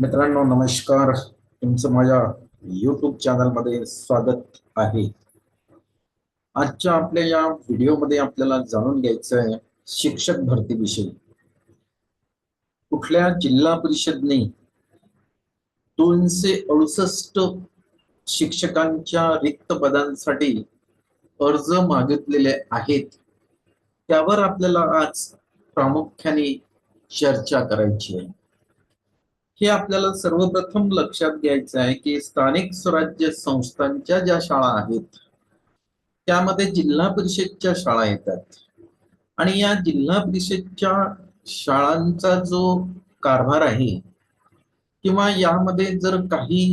मित्रांनो नमस्कार. तुमचं माझ्या युट्यूब चॅनलमध्ये स्वागत आहे. आजच्या आपल्या या व्हिडिओमध्ये आपल्याला जाणून घ्यायचं आहे शिक्षक भरतीविषयी. कुठल्या जिल्हा परिषदने दोनशे अडुसष्ट शिक्षकांच्या रिक्त पदांसाठी अर्ज मागितलेले आहेत त्यावर आपल्याला आज प्रामुख्याने चर्चा करायची आहे. हे आपल्याला सर्वप्रथम लक्षात घ्यायचं आहे की स्थानिक स्वराज्य संस्थांच्या ज्या शाळा आहेत त्यामध्ये जिल्हा परिषदच्या शाळा येतात. आणि या जिल्हा परिषदच्या शाळांचा जो कारभार आहे किंवा यामध्ये जर काही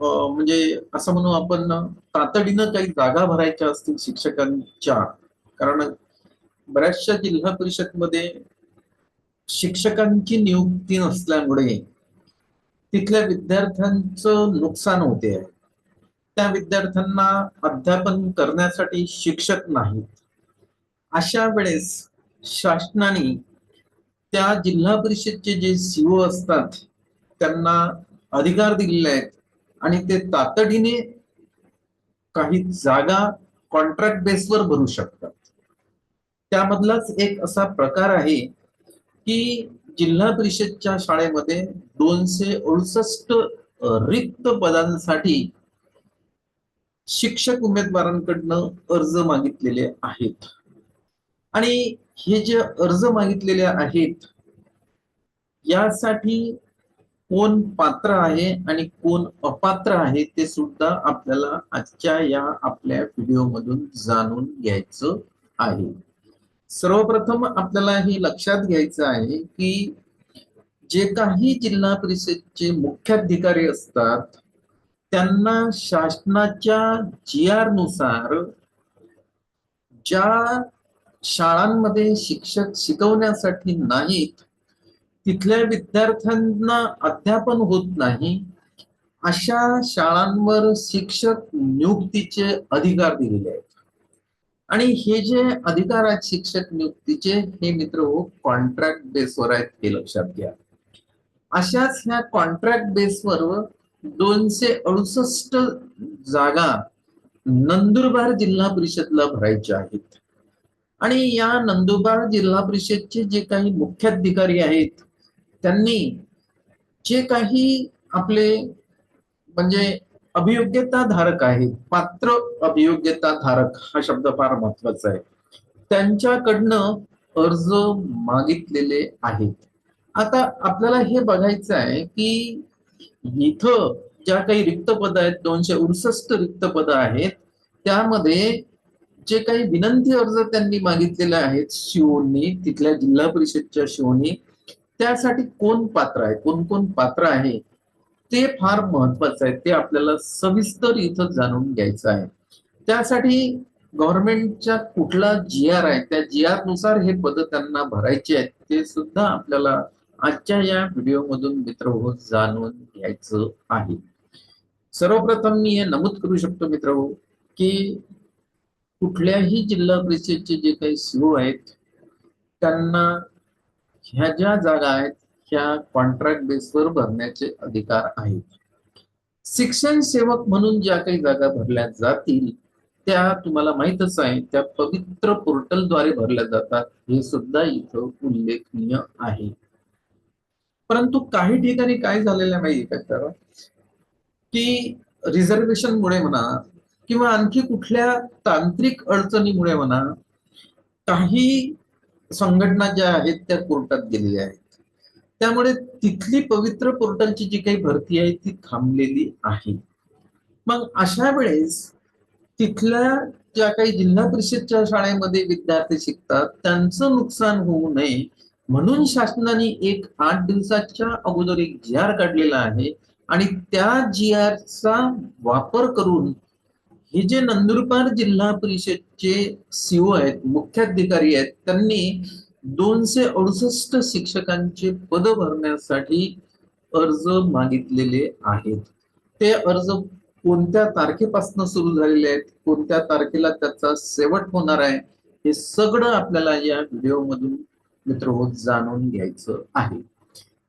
म्हणजे असं म्हणू आपण तातडीनं काही जागा भरायच्या असतील शिक्षकांच्या कारण बऱ्याचशा जिल्हा परिषदमध्ये शिक्षकांची नियुक्ती नसल्यामुळे तिथल्या विद्यार्थ्यांचं नुकसान होते. आहे त्या विद्यार्थ्यांना अध्यापन करण्यासाठी शिक्षक नाहीत. अशा वेळेस शासनाने त्या जिल्हा परिषदचे जे सीओ असतात त्यांना अधिकार दिलेले आहेत आणि ते तातडीने काही जागा कॉन्ट्रॅक्ट बेसवर भरू शकतात. त्यामधलाच एक असा प्रकार आहे की जिल्हा परिषदच्या शाळेमध्ये दोनशे अडुसष्ट रिक्त पदांसाठी शिक्षक उमेदवारांकडनं अर्ज मागितलेले आहेत. आणि हे जे अर्ज मागितलेले आहेत यासाठी कोण पात्र आहे आणि कोण अपात्र आहे ते सुद्धा आपल्याला आजच्या या आपल्या व्हिडिओमधून जाणून घ्यायचं आहे. सर्वप्रथम आपल्याला हे लक्षात घ्यायचं आहे की जे काही जिल्हा परिषदचे मुख्याधिकारी असतात त्यांना शासनाच्या जी आरनुसार ज्या शाळांमध्ये शिक्षक शिकवण्यासाठी नाहीत तिथल्या विद्यार्थ्यांना अध्यापन होत नाही अशा शाळांवर शिक्षक नियुक्तीचे अधिकार दिलेले आहेत. आणि हे जे अधिकार आहेत शिक्षक नियुक्तीचे हे मित्र हो कॉन्ट्रॅक्ट बेसवर आहेत हे लक्षात घ्या. अशाच ह्या कॉन्ट्रॅक्ट बेसवर दोनशे अडुसष्ट जागा नंदुरबार जिल्हा परिषदला भरायच्या आहेत. आणि या नंदुरबार जिल्हा परिषदचे जे काही मुख्याधिकारी आहेत त्यांनी जे काही आपले म्हणजे अभियोग्यता धारक आहेत. पात्र अभियोग्यता धारक हा शब्द फार महत्त्वाचा आहे. त्यांच्याकडनं अर्ज मागितलेले आहेत. आता आपल्याला हे बघायचं आहे की इथं ज्या काही रिक्त पद आहेत दोनशे अडुसष्ट रिक्त पद आहेत त्यामध्ये जे काही विनंती अर्ज त्यांनी मागितलेले आहेत शिवोनी तिथल्या जिल्हा परिषदच्या शिवोनी त्यासाठी कोण पात्र आहे? कोण कोण पात्र आहे? ते फार महत्वाचं आहे. ते आपल्याला सविस्तर इथं जाणून घ्यायचं आहे. त्यासाठी गव्हर्नमेंटच्या कुठला जी आर आहे त्या जी आरनुसार हे पद त्यांना भरायचे आहेत ते सुद्धा आपल्याला आजच्या या व्हिडिओमधून मित्र हो जाणून घ्यायचं आहे. सर्वप्रथम मी हे नमूद करू शकतो मित्र हो की कुठल्याही जिल्हा परिषदचे जे काही सीओ आहेत त्यांना ह्या ज्या जागा आहेत ह्या कॉन्ट्रॅक्ट बेसवर भरण्याचे अधिकार आहेत. शिक्षण सेवक म्हणून ज्या काही जागा भरल्या जातील त्या तुम्हाला माहितच आहे त्या पवित्र पोर्टलद्वारे भरल्या जातात. हे सुद्धा इथं उल्लेखनीय आहे. परंतु काही ठिकाणी काय झालेलं नाही का तर? की रिझर्वेशनमुळे म्हणा किंवा आणखी कुठल्या तांत्रिक अडचणीमुळे म्हणा काही संघटना ज्या आहेत त्या कोर्टात गेलेल्या आहेत. त्यामुळे तिथली पवित्र पोर्टलची जी काही भरती आहे ती थांबलेली आहे. मग अशा वेळेस तिथल्या ज्या काही जिल्हा परिषदच्या शाळेमध्ये विद्यार्थी शिकतात त्यांचं नुकसान होऊ नये म्हणून शासनाने एक आठ दिवसाच्या अगोदर एक जी आर काढलेला आहे आणि त्या जी आरचा वापर करून हे जे नंदुरबार जिल्हा परिषदचे सीओ आहेत मुख्याधिकारी आहेत त्यांनी दोनशे अडुसष्ट शिक्षकांचे पद भरण्यासाठी अर्ज मागितलेले आहेत. ते अर्ज कोणत्या तारखेपासून सुरू झालेले आहेत? कोणत्या तारखेला त्याचा शेवट होणार आहे? हे सगळं आपल्याला या व्हिडिओमधून मित्र हो जाणून घ्यायचं आहे.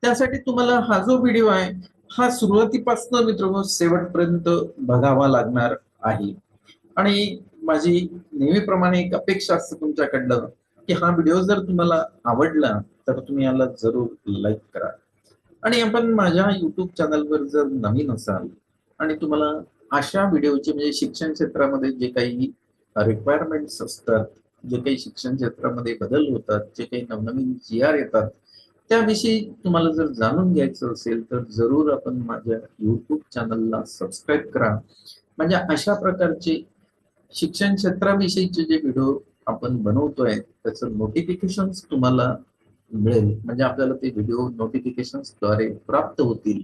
त्यासाठी तुम्हाला हा जो व्हिडिओ आहे हा सुरुवातीपासून मित्र हो शेवटपर्यंत बघावा लागणार आहे. आणि माझी नेहमीप्रमाणे एक अपेक्षा असते तुमच्याकडनं की हा व्हिडिओ जर तुम्हाला आवडला तर तुम्ही याला जरूर लाईक करा. आणि आपण माझ्या युट्यूब चॅनलवर जर नवीन असाल आणि तुम्हाला अशा व्हिडिओचे म्हणजे शिक्षण क्षेत्रामध्ये जे काही रिक्वायरमेंट्स असतात जे काही शिक्षण क्षेत्रामध्ये बदल होतात जे काही नवनवीन जी आर येतात त्याविषयी तुम्हाला जर जाणून घ्यायचं असेल तर जरूर आपण माझ्या युट्यूब चॅनलला सबस्क्राईब करा. म्हणजे अशा प्रकारचे शिक्षण क्षेत्राविषयीचे जे व्हिडिओ आपण बनवतोय त्याचं नोटिफिकेशन तुम्हाला मिळेल. म्हणजे आपल्याला ते व्हिडिओ नोटिफिकेशनद्वारे प्राप्त होतील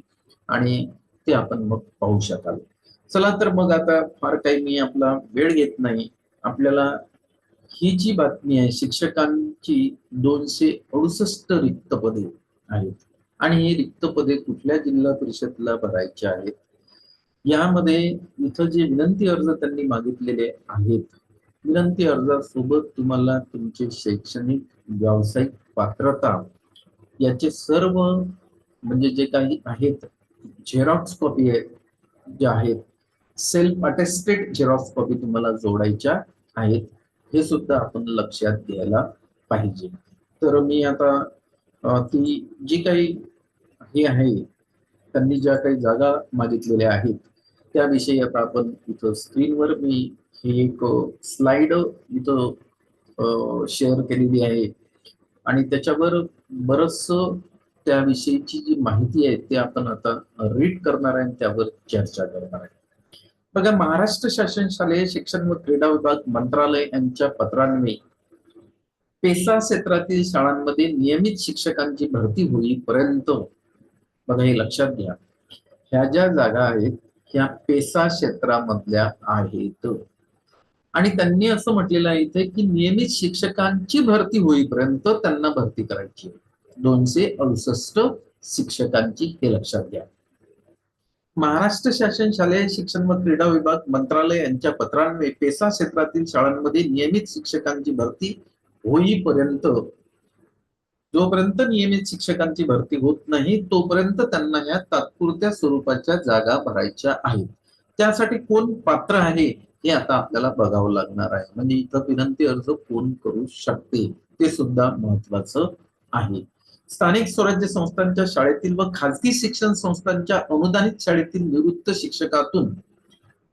आणि ते आपण मग पाहू शकाल. चला तर मग आता फार काही मी आपला वेळ घेत नाही. आपल्याला ही जी बातमी आहे शिक्षकांची दोनशे अडुसष्ट रिक्त पदे आहेत. आणि ही रिक्त पदे कुठल्या जिल्हा परिषदला भरायची आहेत? यामध्ये इथं जे विनंती अर्ज त्यांनी मागितलेले आहेत विनंती अर्जासोबत तुम्हाला तुमचे शैक्षणिक व्यावसायिक पात्रता याचे सर्व म्हणजे जे काही आहेत झेरॉक्स कॉपी ज्या जे आहेत सेल्फ अटेस्टेड झेरॉक्स कॉपी तुम्हाला जोडायच्या आहेत हे सुद्धा आपण लक्षात घ्यायला पाहिजे. तर मी आता ती जी काही हे आहे त्यांनी ज्या काही जागा मागितलेल्या आहेत त्याविषयी आता आपण इथं स्क्रीनवर मी ही एक स्लाइड इथं शेअर केलेली आहे. आणि त्याच्यावर बरस त्याविषयीची जी माहिती आहे ते आपण आता रीड करणार आहे त्यावर चर्चा करणार आहे. बघा महाराष्ट्र शासन शालेय शिक्षण व क्रीडा विभाग मंत्रालय यांच्या पत्रान्वये पेसा क्षेत्रातील शाळांमध्ये नियमित शिक्षकांची भरती होईपर्यंत बघा हे लक्षात घ्या. ह्या ज्या जागा आहेत या पेसा क्षेत्रामधल्या आहेत. आणि त्यांनी असं म्हटलेलं आहे इथे की नियमित शिक्षकांची भरती होईपर्यंत त्यांना भरती करायची. दोनशे अडुसष्ट शिक्षकांची हे लक्षात घ्या. महाराष्ट्र शासन शालेय शिक्षण व क्रीडा विभाग मंत्रालय यांच्या पत्रांमुळे पेसा क्षेत्रातील शाळांमध्ये नियमित शिक्षकांची भरती होईपर्यंत जोपर्यंत नियमित शिक्षकांची भरती होत नाही तोपर्यंत त्यांना या तात्पुरत्या स्वरूपाच्या जागा भरायच्या आहेत. त्यासाठी कोण पात्र आहे हे आता आपल्याला बघावं लागणार आहे. म्हणजे इथं विनंती अर्ज कोण करू शकते ते सुद्धा महत्वाचं आहे. स्थानिक स्वराज्य संस्थांच्या शाळेतील व खाजगी शिक्षण संस्थांच्या अनुदानित शाळेतील निवृत्त शिक्षकातून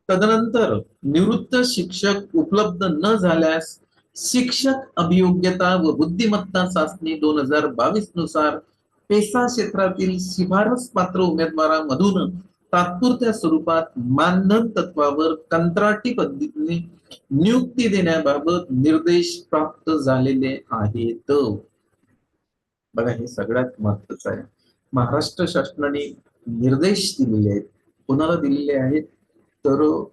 तदनंतर निवृत्त शिक्षक उपलब्ध न झाल्यास शिक्षक अभियोग्यता व बुद्धिमत्ता चाचणी दोन हजार बावीसनुसार पेसा क्षेत्रातील शिफारस पात्र उमेदवारामधून तात्पुरत्या स्वरूपात मानधन तत्वावर कंत्राटी पद्धतीने नियुक्ती देण्याबाबत निर्देश प्राप्त झालेले आहेत. बघा हे सगळ्यात महत्वाचं आहे. महाराष्ट्र शासनाने निर्देश दिलेले आहेत. कोणाला दिलेले आहेत? तर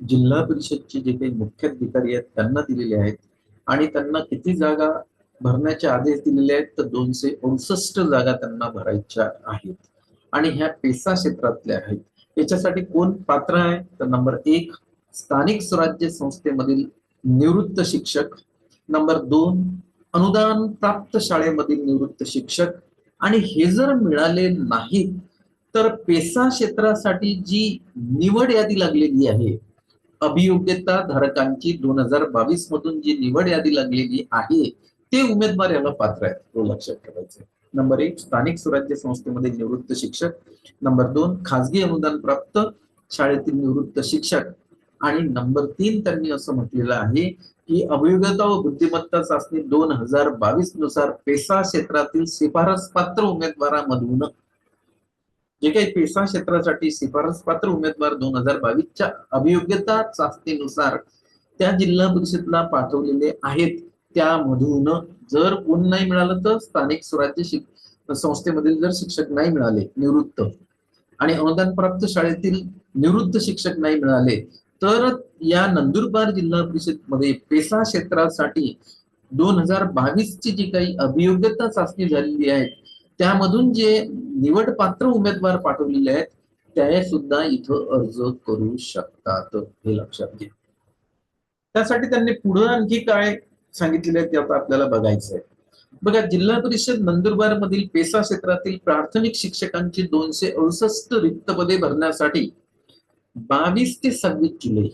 जिल्हा परिषदचे जे काही मुख्याधिकारी आहेत त्यांना दिलेले आहेत. आणि त्यांना किती जागा भरण्याचे आदेश दिलेले आहेत तर दोनशे अडुसष्ट जागा त्यांना भरायच्या आहेत. आणि ह्या पेसा क्षेत्रातल्या आहेत. याच्यासाठी कोण पात्र आहे? तर नंबर एक स्थानिक स्वराज्य संस्थेमधील निवृत्त शिक्षक. नंबर दोन अनुदान प्राप्त शाळेमधील निवृत्त शिक्षक. आणि हे जर मिळाले नाहीत तर पेसा क्षेत्रासाठी जी निवड यादी लागलेली आहे अभियोग्यता धारकांची दोन हजार बावीस मधून जी निवड यादी लागलेली आहे ते उमेदवार याला पात्र आहेत. तो लक्षात ठेवायचं नंबर एक स्थानिक स्वराज्य संस्थेमध्ये निवृत्त शिक्षक. नंबर दोन खासगी अनुदान प्राप्त शाळेतील निवृत्त शिक्षक. आणि नंबर तीन त्यांनी असं म्हटलेलं आहे की अभियोग्यता व बुद्धिमत्ता चाचणी दोन हजार बावीसनुसार पेसा क्षेत्रातील शिफारस पात्र उमेदवारामधून जे काही पेसा क्षेत्रासाठी शिफारस पात्र उमेदवार दोन हजार बावीसच्या अभियोग्यता चाचणीनुसार त्या जिल्हा परिषदला पाठवलेले आहेत. त्यामधून जर कोण नाही मिळालं तर स्थानिक स्वराज्य संस्थेमधील जर शिक्षक नाही मिळाले निवृत्त. आणि अनुदान प्राप्त शाळेतील निवृत्त शिक्षक नाही मिळाले तर या नंदुरबार जिल्हा परिषदमध्ये पेसा क्षेत्रासाठी दोन हजार बावीस ची जी काही अभियोग्यता चाचणी झालेली आहे त्यामधून जे निवड पात्र उमेदवार पाठवलेले आहेत त्या सुद्धा इथं अर्ज करू शकतात हे लक्षात घ्या. त्यासाठी त्यांनी पुढे आणखी काय सांगितलेलं आहे ते आता आपल्याला बघायचं आहे. बघा जिल्हा परिषद नंदुरबार मधील पेसा क्षेत्रातील प्राथमिक शिक्षकांची दोनशे अडुसष्ट रिक्त पदे भरण्यासाठी बावीस ते सव्वीस जुलै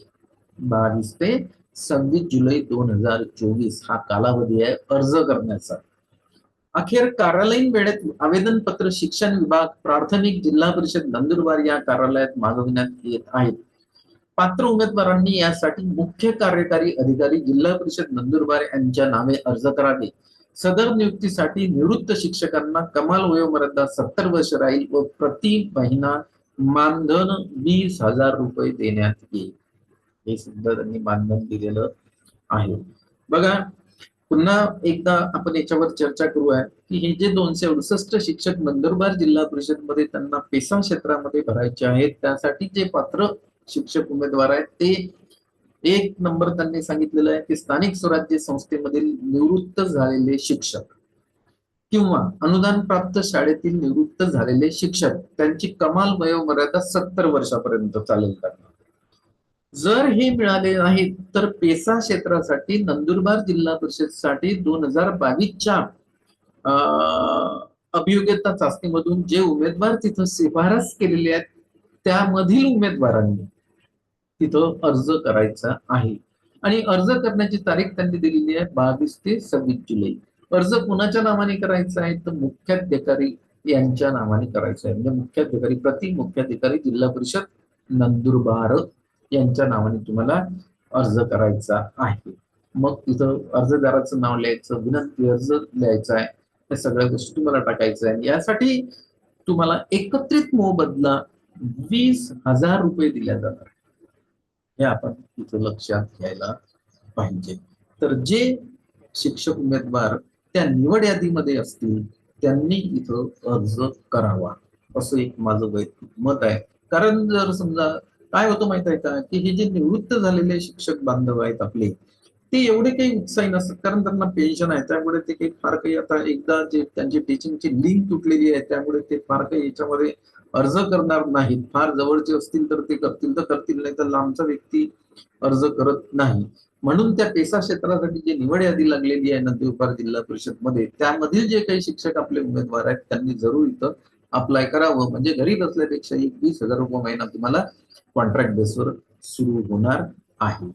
बावीस ते सव्वीस जुलै दोन हजार चोवीस हा कालावधी आहे अर्ज करण्याचा. अखेर कार्यालयीन वेळेत आवेदन पत्र शिक्षण विभाग प्राथमिक जिल्हा परिषद नंदुरबार या कार्यालयात मागविण्यात येत आहेत. पात्र उमेदवारांनी यासाठी मुख्य कार्यकारी अधिकारी जिल्हा परिषद नंदुरबार यांच्या नावे अर्ज करावे. सदर नियुक्तीसाठी निवृत्त शिक्षकांना कमाल वयोमर्यादा सत्तर वर्ष राहील व प्रति महिना मानधन वीस हजार रुपये देण्यात येईल. हे सुद्धा त्यांनी मानधन दिलेलं आहे. बघा पुन्हा एकदा आपण याच्यावर चर्चा करूया की हे जे दोनशे अडुसष्ट शिक्षक नंदुरबार जिल्हा परिषदमध्ये त्यांना पेसा क्षेत्रामध्ये भरायचे आहेत त्यासाठी जे पात्र शिक्षक उमेदवार आहेत ते एक नंबर त्यांनी सांगितलेलं आहे की स्थानिक स्वराज्य संस्थेमधील निवृत्त झालेले शिक्षक किंवा अनुदान प्राप्त शाळेतील निवृत्त झालेले शिक्षक त्यांची कमाल वयोमर्यादा सत्तर वर्षापर्यंत चालेल त्यांना. जर हे मिळाले नाहीत तर पेसा क्षेत्रासाठी नंदुरबार जिल्हा परिषदसाठी दोन हजार बावीसच्या अभियोग्यता चाचणीमधून जे उमेदवार तिथं शिफारस केलेले आहेत त्यामधील उमेदवारांनी तिथं अर्ज करायचा आहे. आणि अर्ज करण्याची तारीख त्यांनी दिलेली आहे बावीस ते सव्वीस जुलै. अर्ज कुणाच्या नावाने करायचा आहे? तर मुख्याधिकारी यांच्या नावाने करायचं आहे. म्हणजे मुख्याधिकारी प्रति मुख्याधिकारी जिल्हा परिषद नंदुरबार. यांच्या नावाने तुम्हाला अर्ज करायचा आहे. मग तिथं अर्जदाराचं नाव लिहायचं विनंती अर्ज लिहायचा आहे. या सगळ्या गोष्टी तुम्हाला टाकायचं आहे यासाठी तुम्हाला एकत्रित मोबदला वीस हजार रुपये दिल्या जाणार हे आपण तिथं लक्षात घ्यायला पाहिजे. तर जे शिक्षक उमेदवार त्या निवड यादीमध्ये असतील त्यांनी इथं अर्ज करावा. असं एक माझं वैयक्तिक मत आहे. कारण जर समजा काय होतं माहीत आहे का? की हे जे निवृत्त झालेले शिक्षक बांधव आहेत आपले ते एवढे काही उत्साही नसतात. कारण त्यांना पेन्शन आहे त्यामुळे ते काही फार काही आता एकदा जे त्यांची टीचिंगची लिंक तुटलेली आहे त्यामुळे ते फार काही याच्यामध्ये अर्ज करणार नाहीत. फार जवळचे असतील तर ते करतील तर करतील नाही तर लांबचा व्यक्ती अर्ज करत नाही. म्हणून त्या पेसा क्षेत्रासाठी जी निवड यादी लागलेली आहे नंदुरबार जिल्हा परिषदमध्ये त्यामधील जे काही शिक्षक आपले उमेदवार आहेत त्यांनी जरूर इथं अप्लाय करावं. म्हणजे घरी बसल्यापेक्षा एक वीस हजार रुपये महिना तुम्हाला कॉन्ट्रॅक्ट बेसवर सुरू होणार आहे.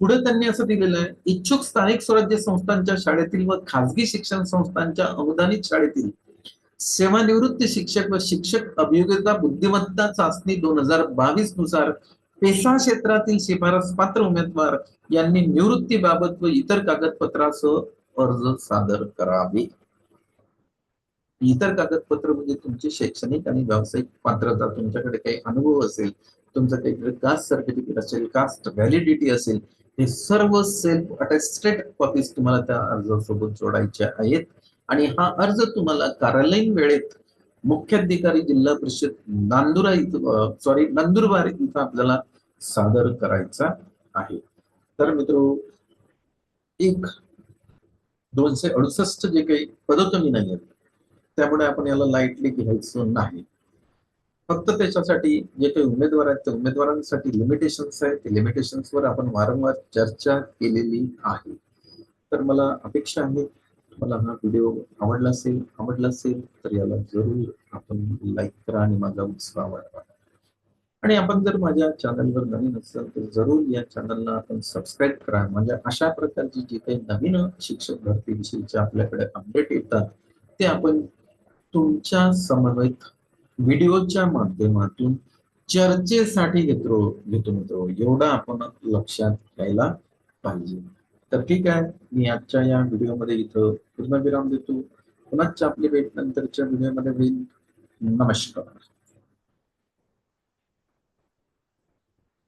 पुढे त्यांनी असं दिलेलं आहे इच्छुक स्थानिक स्वराज्य संस्थांच्या शाळेतील व खासगी शिक्षण संस्थांच्या अनुदानित शाळेतील सेवानिवृत्त शिक्षक व शिक्षक अभियोग्यता बुद्धिमत्ता चाचणी दोन हजार बावीसनुसार पेसा क्षेत्रातील शिफारस पात्र उमेदवार यांनी निवृत्तीबाबत व इतर कागदपत्रासह अर्ज सादर करावे. इतर कागदपत्र म्हणजे तुमची शैक्षणिक आणि व्यावसायिक पात्रता तुमच्याकडे काही अनुभव असेल तुमचं काही कास्ट सर्टिफिकेट असेल कास्ट व्हॅलिडिटी असेल हे सर्व सेल्फ अटेस्टेड कॉपीज तुम्हाला त्या अर्जासोबत जोडायच्या आहेत. आणि हा अर्ज तुम्हाला कार्यालयीन वेळेत मुख्याधिकारी जिल्हा परिषद नांदुरा इथं सॉरी नंदुरबार इथं आपल्याला सादर करायचा आहे. तर मित्र एक दोनशे अडुसष्ट जे काही पद कमी नाही आहेत त्यामुळे आपण याला लाईटली घ्यायचं नाही. फक्त त्याच्यासाठी जे काही उमेदवार आहेत त्या उमेदवारांसाठी लिमिटेशन्स आहेत. ते लिमिटेशन्सवर आपण वारंवार चर्चा केलेली आहे. तर मला अपेक्षा आहे मला हा व्हिडिओ आवडला असेल आवडला असेल तर याला जरूर आपण लाईक करा आणि माझा उत्साह वाढवा. आणि आपण जर माझ्या चॅनलवर नवीन असाल तर जरूर या चॅनलला आपण सबस्क्राईब करा. म्हणजे अशा प्रकारची जी काही नवीन शिक्षक भरतीविषयीच्या आपल्याकडे अपडेट येतात ते आपण तुमच्या समवेत व्हिडिओच्या माध्यमातून चर्चेसाठी घेतो घेतो मित्र. एवढं आपण लक्षात घ्यायला पाहिजे. तर ठीक आहे मी आजच्या या व्हिडिओमध्ये इथं पूर्णविराम देतो. पुन्हा आपली भेट नंतरच्या व्हिडिओमध्ये होईल. नमस्कार.